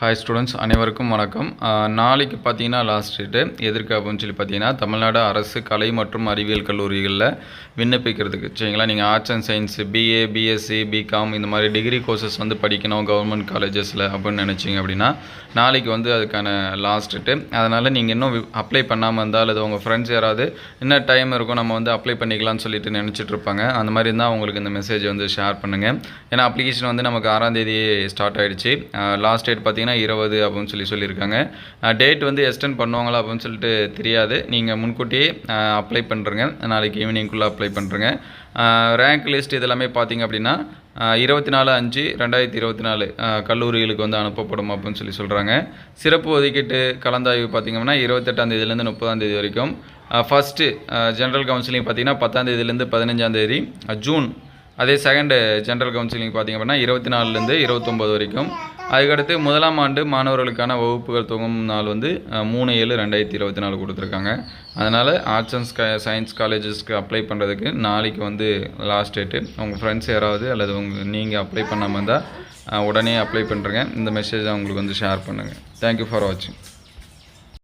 Hi students அனைவருக்கும் வணக்கம். நாளைக்கு பார்த்தீங்கன்னா லாஸ்ட் டேட்டு எதற்கு அப்படின்னு சொல்லி பார்த்தீங்கன்னா தமிழ்நாடு அரசு கலை மற்றும் அறிவியல் கல்லூரிகளில் விண்ணப்பிக்கிறதுக்கு. சரிங்களா? நீங்கள் arts and science BA BSc BCom இந்த மாதிரி டிகிரி கோர்சஸ் வந்து படிக்கணும் கவர்மெண்ட் காலேஜஸில் அப்படின்னு நினச்சிங்க அப்படின்னா நாளைக்கு வந்து அதுக்கான லாஸ்ட் டேட்டு அதனால் நீங்கள் இன்னும் அப்ளை பண்ணாமல் இருந்தால் அல்லது உங்கள் ஃப்ரெண்ட்ஸ் யாராவது இன்னும் டைம் இருக்கும் நம்ம வந்து அப்ளை பண்ணிக்கலாம்னு சொல்லிட்டு நினச்சிட்டு இருப்பாங்க. அந்த மாதிரி இருந்தால் உங்களுக்கு இந்த மெசேஜ் வந்து ஷேர் பண்ணுங்கள் ஏன்னா அப்ளிகேஷன் வந்து நமக்கு ஆறாம் தேதி ஸ்டார்ட் ஆகிடுச்சு லாஸ்ட் டேட் பார்த்திங்கன்னா இருபது அப்படின்னு சொல்லி சொல்லியிருக்காங்க. டேட் வந்து எக்ஸ்டெண்ட் பண்ணுவாங்களா அப்படின்னு சொல்லிட்டு தெரியாது. நீங்கள் முன்கூட்டியே அப்ளை பண்ணுறங்க நாளைக்கு ஈவினிங்குள்ளே அப்ளை பண்ணுறங்க ரேங்க் லிஸ்ட் இதெல்லாமே பார்த்தீங்க அப்படின்னா இருபத்தி நாலு அஞ்சு ரெண்டாயிரத்தி இருபத்தி நாலு கல்லூரிகளுக்கு வந்து அனுப்பப்படும் அப்படின்னு சொல்லி சொல்கிறாங்க சிறப்பு ஒதுக்கீட்டு கலந்தாய்வு பார்த்திங்கன்னா இருபத்தெட்டாம் தேதியிலேருந்து முப்பதாம் தேதி வரைக்கும். ஃபஸ்ட்டு ஜென்ரல் கவுன்சிலிங் பார்த்தீங்கன்னா பத்தாம் தேதியிலேருந்து பதினஞ்சாம் தேதி ஜூன் அதே செகண்டு ஜென்ரல் கவுன்சிலிங் பார்த்திங்க அப்படின்னா இருபத்தி நாலுலேருந்து இருபத்தொம்போது வரைக்கும். அதுக்கடுத்து முதலாம் ஆண்டு மாணவர்களுக்கான வகுப்புகள் துவங்கும் நாள் வந்து மூணு ஏழு ரெண்டாயிரத்தி இருபத்தி நாலு கொடுத்துருக்காங்க. அதனால் ஆர்ட்ஸ் அண்ட் சயின்ஸ் காலேஜஸ்க்கு அப்ளை பண்ணுறதுக்கு நாளைக்கு வந்து லாஸ்ட் டேட்டு உங்கள் ஃப்ரெண்ட்ஸ் யாராவது அல்லது உங்கள் நீங்கள் அப்ளை பண்ணாமல் இருந்தால் உடனே அப்ளை பண்ணுறேங்க இந்த மெசேஜை உங்களுக்கு வந்து ஷேர் பண்ணுங்கள் தேங்க்யூ ஃபார் வாட்சிங்